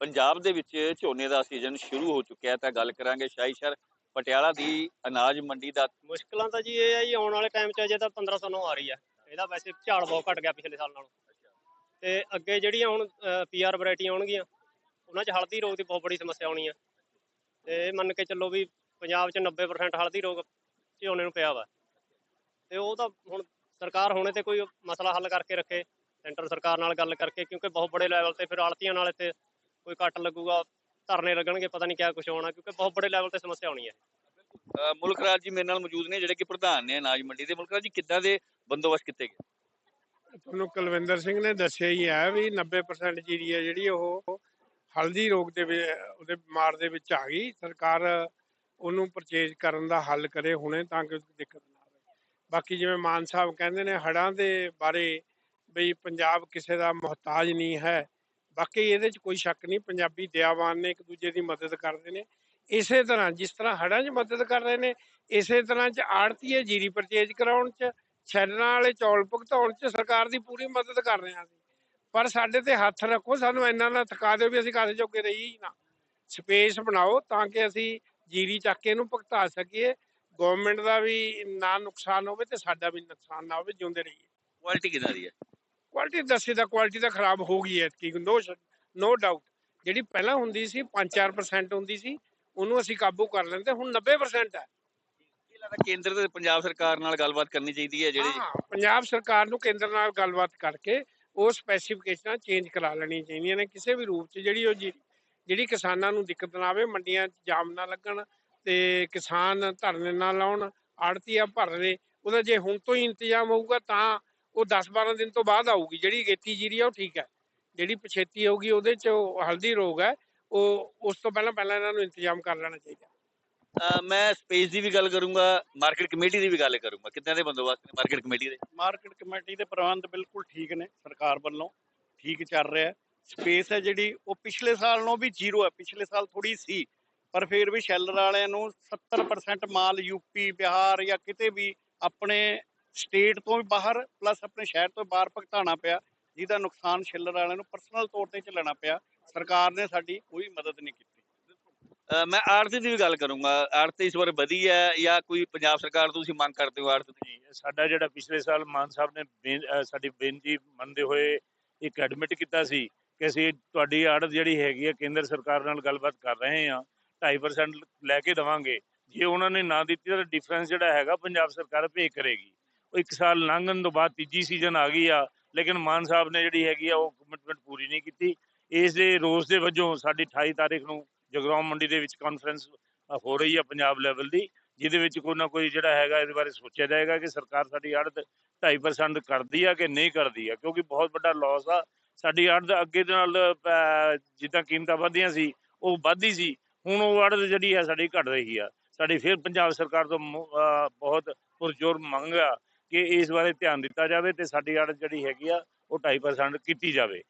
ਪੰਜਾਬ ਦੇ ਵਿੱਚ ਝੋਨੇ ਦਾ ਸੀਜ਼ਨ ਸ਼ੁਰੂ ਹੋ ਚੁੱਕਿਆ ਹੈ, ਤਾਂ ਗੱਲ ਕਰਾਂਗੇ ਸ਼ਾਹੀ ਪਟਿਆਲਾ ਦੀ ਅਨਾਜ ਮੰਡੀ ਦਾ। ਮੁਸ਼ਕਲਾਂ ਤਾਂ ਜੀ ਇਹ ਆ ਜੀ, ਆਉਣ ਵਾਲੇ ਟਾਈਮ 'ਚ ਅਜੇ ਤਾਂ 1509 ਆ ਰਹੀ ਆ। ਇਹਦਾ ਵੈਸੇ ਝਾੜ ਬਹੁਤ ਘਟ ਗਿਆ ਪਿਛਲੇ ਸਾਲ ਨਾਲੋਂ। ਤੇ ਅੱਗੇ ਜਿਹੜੀਆਂ ਹੁਣ ਪੀਆਰ ਵੈਰਾਈਟੀਆਂ ਆਉਣਗੀਆਂ, ਉਹਨਾਂ 'ਚ ਹਲਦੀ ਰੋਗ ਦੀ ਬਹੁਤ ਬੜੀ ਸਮੱਸਿਆ ਆਉਣੀ ਆ। ਤੇ ਇਹ ਮੰਨ ਕੇ ਚੱਲੋ ਵੀ ਪੰਜਾਬ 'ਚ 90% ਹਲਦੀ ਰੋਗ ਝੋਨੇ ਨੂੰ ਪਿਆ ਵਾ। ਤੇ ਉਹ ਤਾਂ ਹੁਣ ਸਰਕਾਰ ਹੋਣੇ ਤੇ ਕੋਈ ਮਸਲਾ ਹੱਲ ਕਰਕੇ ਰੱਖੇ, ਸੈਂਟਰ ਸਰਕਾਰ ਨਾਲ ਗੱਲ ਕਰਕੇ, ਕਿਉਂਕਿ ਬਹੁਤ ਬੜੇ ਲੈਵਲ ਤੇ ਫਿਰ ਆੜਤੀਆਂ ਨਾਲ ਇੱਥੇ ਕੋਈ ਕੱਟ ਲੱਗੂਗਾ ਧਰਨੇ ਲੱਗਣਗੇ ਪਤਾ ਨਹੀਂ ਕਿਆ ਕੁਝ ਹੋਣਾ ਕਿਉਂਕਿ ਬਹੁਤ ਬੜੇ ਲੈਵਲ ਤੇ ਸਮੱਸਿਆ ਆਉਣੀ ਹੈ। ਅ, ਮੁਲਕ ਰਾਜ ਜੀ ਮੇਰੇ ਨਾਲ ਮੌਜੂਦ ਨੇ ਜਿਹੜੇ ਕਿ ਪ੍ਰਧਾਨ ਨੇ ਅਨਾਜ ਮੰਡੀ ਦੇ। ਮੁਲਕ ਰਾਜ ਜੀ ਕਿੱਦਾਂ ਦੇ ਬੰਦੋਬਸਤ ਕੀਤੇ ਗਏ? ਤੁਹਾਨੂੰ ਕੁਲਵਿੰਦਰ ਸਿੰਘ ਨੇ ਦੱਸਿਆ ਹੀ ਹੈ ਵੀ 90% ਜੀਰੀ ਹੈ ਜਿਹੜੀ ਉਹ ਹਲਦੀ ਰੋਗ ਦੇ ਵਿ- ਉਹਦੇ ਬਿਮਾਰ ਦੇ ਵਿੱਚ ਆ ਗਈ। ਸਰਕਾਰ ਉਹਨੂੰ ਪਰਚੇਜ ਕਰਨ ਦਾ ਹੱਲ ਕਰੇ ਹੁਣੇ ਤਾਂ ਕਿ ਦਿੱਕਤ ਨਾ ਆਵੇ। ਬਾਕੀ ਜਿਵੇਂ ਮਾਨ ਸਾਹਿਬ ਕਹਿੰਦੇ ਨੇ ਹੜਾਂ ਦੇ ਬਾਰੇ ਬਈ ਪੰਜਾਬ ਕਿਸੇ ਦਾ ਮੁਹਤਾਜ ਨਹੀਂ ਹੈ। ਬਾਕੀ ਇਹਦੇ 'ਚ ਕੋਈ ਸ਼ੱਕ ਨਹੀਂ, ਪੰਜਾਬੀ ਦਿਆਵਾਨ ਨੇ ਇੱਕ ਦੂਜੇ ਦੀ ਮਦਦ ਕਰਦੇ ਨੇ। ਇਸੇ ਤਰ੍ਹਾਂ ਜਿਸ ਤਰ੍ਹਾਂ ਹੜਾਂ 'ਚ ਮਦਦ ਕਰ ਰਹੇ ਨੇ, ਇਸੇ ਤਰ੍ਹਾਂ 'ਚ ਆੜਤੀਏ ਜੀਰੀ ਪਰਚੇਜ ਕਰਾਉਣ 'ਚ ਛੱਡਣਾ ਵਾਲੇ ਚੌਲ ਭੁਗਤਾਉਣ 'ਚ ਸਰਕਾਰ ਦੀ ਪੂਰੀ ਮਦਦ ਕਰ ਰਹੇ ਹਾਂ ਅਸੀਂ। ਪਰ ਸਾਡੇ ਤੇ ਹੱਥ ਰੱਖੋ, ਸਾਨੂੰ ਇੰਨਾ ਨਾ ਥਕਾ ਦਿਓ ਵੀ ਅਸੀਂ ਕਾਸੇ ਜੋਗੇ ਰਹੀ ਨਾ। ਸਪੇਸ ਬਣਾਓ ਤਾਂ ਕਿ ਅਸੀਂ ਜੀਰੀ ਚੱਕ ਕੇ ਇਹਨੂੰ ਭੁਗਤਾ ਸਕੀਏ। ਗਵਰਨਮੈਂਟ ਦਾ ਵੀ ਨਾ ਨੁਕਸਾਨ ਹੋਵੇ ਤੇ ਸਾਡਾ ਵੀ ਨੁਕਸਾਨ ਨਾ ਹੋਵੇ, ਜਿਉਂਦੇ ਰਹੀਏ। ਕੁਆਲਿਟੀ ਕਿੱਦਾਂ ਦੀ ਹੈ? ਕੁਆਲਿਟੀ ਦੱਸੇ ਤਾਂ ਕੁਆਲਿਟੀ ਤਾਂ ਖਰਾਬ ਹੋ ਗਈ ਹੈ ਕਿ ਨੋ ਨੋ ਡਾਊਟ ਜਿਹੜੀ ਪਹਿਲਾਂ ਹੁੰਦੀ ਸੀ 5-4% ਹੁੰਦੀ ਸੀ ਉਹਨੂੰ ਅਸੀਂ ਕਾਬੂ ਕਰ ਲੈਂਦੇ ਹੁਣ 90% ਹੈ। ਲੱਗਦਾ ਕੇਂਦਰ ਤੇ ਪੰਜਾਬ ਸਰਕਾਰ ਨਾਲ ਗੱਲਬਾਤ ਕਰਨੀ ਚਾਹੀਦੀ ਹੈ ਜਿਹੜੇ ਹਾਂ ਪੰਜਾਬ ਸਰਕਾਰ ਨੂੰ ਕੇਂਦਰ ਨਾਲ ਗੱਲਬਾਤ ਕਰਕੇ ਉਹ ਸਪੈਸੀਫਿਕੇਸ਼ਨਾਂ ਚੇਂਜ ਕਰਾ ਲੈਣੀਆਂ ਚਾਹੀਦੀਆਂ ਨੇ। ਕਿਸੇ ਵੀ ਰੂਪ 'ਚ ਜਿਹੜੀ ਉਹ ਜਿਹੜੀ ਕਿਸਾਨਾਂ ਨੂੰ ਦਿੱਕਤ ਨਾ ਆਵੇ ਮੰਡੀਆਂ 'ਚ ਜਾਮ ਨਾ ਲੱਗਣ ਤੇ ਕਿਸਾਨ ਧਰਨੇ ਨਾ ਲਾਉਣ ਆੜਤੀਆ ਭਰਨੇ ਉਹਦਾ ਜੇ ਹੁਣ ਤੋਂ ਹੀ ਇੰਤਜ਼ਾਮ ਹੋਊਗਾ ਤਾਂ ਉਹ 10-12 ਦਿਨ ਤੋਂ ਬਾਅਦ ਆਊਗੀ ਜਿਹੜੀ ਗੇਤੀ ਜੀਰੀ ਆ ਉਹ ਠੀਕ ਹੈ। ਜਿਹੜੀ ਪਛੇਤੀ ਹੋਊਗੀ ਉਹਦੇ 'ਚ ਹਲਦੀ ਰੋਗ ਹੈ ਉਹ ਉਸ ਤੋਂ ਪਹਿਲਾਂ ਪਹਿਲਾਂ ਇਹਨਾਂ ਨੂੰ ਇੰਤਜ਼ਾਮ ਕਰ ਲੈਣਾ ਚਾਹੀਦਾ। ਮੈਂ ਸਪੇਸ ਦੀ ਵੀ ਗੱਲ ਕਰੂੰਗਾ ਮਾਰਕੀਟ ਕਮੇਟੀ ਦੀ ਵੀ ਗੱਲ ਕਰੂੰਗਾ। ਕਿੱਦਾਂ ਦੇ ਬੰਦੋਬਸਤ ਨੇ ਮਾਰਕੀਟ ਕਮੇਟੀ ਦੇ? ਮਾਰਕੀਟ ਕਮੇਟੀ ਦੇ ਪ੍ਰਬੰਧ ਬਿਲਕੁਲ ਠੀਕ ਨੇ ਸਰਕਾਰ ਵੱਲੋਂ ਠੀਕ ਚੱਲ ਰਿਹਾ ਸਪੇਸ ਹੈ ਜਿਹੜੀ ਉਹ ਪਿਛਲੇ ਸਾਲ ਨਾਲੋਂ ਵੀ ਜ਼ੀਰੋ ਹੈ। ਪਿਛਲੇ ਸਾਲ ਥੋੜੀ ਸੀ ਪਰ ਫਿਰ ਵੀ ਸ਼ੈਲਰ ਵਾਲਿਆਂ ਨੂੰ 70% ਮਾਲ ਯੂਪੀ ਬਿਹਾਰ ਜਾਂ ਕਿਤੇ ਵੀ ਆਪਣੇ ਸਟੇਟ ਤੋਂ ਵੀ ਬਾਹਰ ਪਲੱਸ ਆਪਣੇ ਸ਼ਹਿਰ ਤੋਂ ਬਾਹਰ ਭੁਗਤਾਉਣਾ ਪਿਆ ਜਿਹਦਾ ਨੁਕਸਾਨ ਸ਼ੈਲਰ ਵਾਲਿਆਂ ਨੂੰ ਪਰਸਨਲ ਤੌਰ ਤੇ ਝੱਲਣਾ ਪਿਆ ਸਰਕਾਰ ਨੇ ਸਾਡੀ ਕੋਈ ਮਦਦ ਨਹੀਂ ਕੀਤੀ। ਮੈਂ ਆੜਤੀ ਦੀ ਵੀ ਗੱਲ ਕਰੂੰਗਾ ਆੜਤੀ ਇਸ ਵਾਰ ਵਧੀ ਹੈ ਜਾਂ ਕੋਈ ਪੰਜਾਬ ਸਰਕਾਰ ਤੋਂ ਤੁਸੀਂ ਮੰਗ ਕਰਦੇ ਹੋ ਆੜਤ ਦੀ? ਜੀ ਸਾਡਾ ਜਿਹੜਾ ਪਿਛਲੇ ਸਾਲ ਮਾਨ ਸਾਹਿਬ ਨੇ ਸਾਡੀ ਬੇਨਤੀ ਮੰਨਦੇ ਹੋਏ ਇੱਕ ਐਡਮਿਟ ਕੀਤਾ ਸੀ ਕਿ ਅਸੀਂ ਤੁਹਾਡੀ ਆੜਤ ਜਿਹੜੀ ਹੈਗੀ ਹੈ ਕੇਂਦਰ ਸਰਕਾਰ ਨਾਲ ਗੱਲਬਾਤ ਕਰ ਰਹੇ ਹਾਂ 2.5% ਲੈ ਕੇ ਦੇਵਾਂਗੇ। ਜੇ ਉਹਨਾਂ ਨੇ ਨਾ ਦਿੱਤੀ ਤਾਂ ਡਿਫਰੈਂਸ ਜਿਹੜਾ ਹੈਗਾ ਪੰਜਾਬ ਸਰਕਾਰ ਪੇ ਕਰੇਗੀ। ਇੱਕ ਸਾਲ ਲੰਘਣ ਤੋਂ ਬਾਅਦ ਤੀਜੀ ਸੀਜ਼ਨ ਆ ਗਈ ਆ, ਲੇਕਿਨ ਮਾਨ ਸਾਹਿਬ ਨੇ ਜਿਹੜੀ ਹੈਗੀ ਆ, ਉਹ ਕਮਿਟਮੈਂਟ ਪੂਰੀ ਨਹੀਂ ਕੀਤੀ। ਇਸ ਦੇ, ਰੋਸ ਦੇ ਵਜੋਂ ਸਾਡੀ 28 ਤਾਰੀਖ ਨੂੰ ਜਗਰਾਉਂ ਮੰਡੀ ਦੇ ਵਿੱਚ ਕਾਨਫਰੰਸ ਹੋ ਰਹੀ ਆ ਪੰਜਾਬ ਲੈਵਲ ਦੀ, ਜਿਹਦੇ ਵਿੱਚ ਕੋਈ ਨਾ ਕੋਈ ਜਿਹੜਾ ਹੈਗਾ, ਇਹਦੇ ਬਾਰੇ ਸੋਚਿਆ ਜਾਏਗਾ ਕਿ ਸਰਕਾਰ ਸਾਡੀ ਆੜਤ 2.5% ਕਰਦੀ ਆ ਕਿ ਨਹੀਂ ਕਰਦੀ ਆ, ਕਿਉਂਕਿ ਬਹੁਤ ਵੱਡਾ ਲਾਸ ਆ। ਸਾਡੀ ਆੜਤ ਅੱਗੇ ਦੇ ਨਾਲ ਜਿੱਦਾਂ ਕੀਮਤਾਂ ਵਧਦੀਆਂ ਸੀ, ਉਹ ਵੱਧਦੀ ਸੀ, ਹੁਣ ਉਹ ਆੜਤ ਜਿਹੜੀ ਆ, ਸਾਡੀ ਘਟ ਰਹੀ ਆ। ਸਾਡੀ ਫਿਰ ਪੰਜਾਬ ਸਰਕਾਰ ਤੋਂ ਬਹੁਤ ਪੁਰਜੋਰ ਮੰਗ ਆ ਕਿ ਇਸ ਬਾਰੇ ਧਿਆਨ ਦਿੱਤਾ ਜਾਵੇ ਤੇ ਸਾਡੀ ਆੜਤ ਜਿਹੜੀ ਹੈਗੀ ਆ ਉਹ 2.5% ਕੀਤੀ ਜਾਵੇ।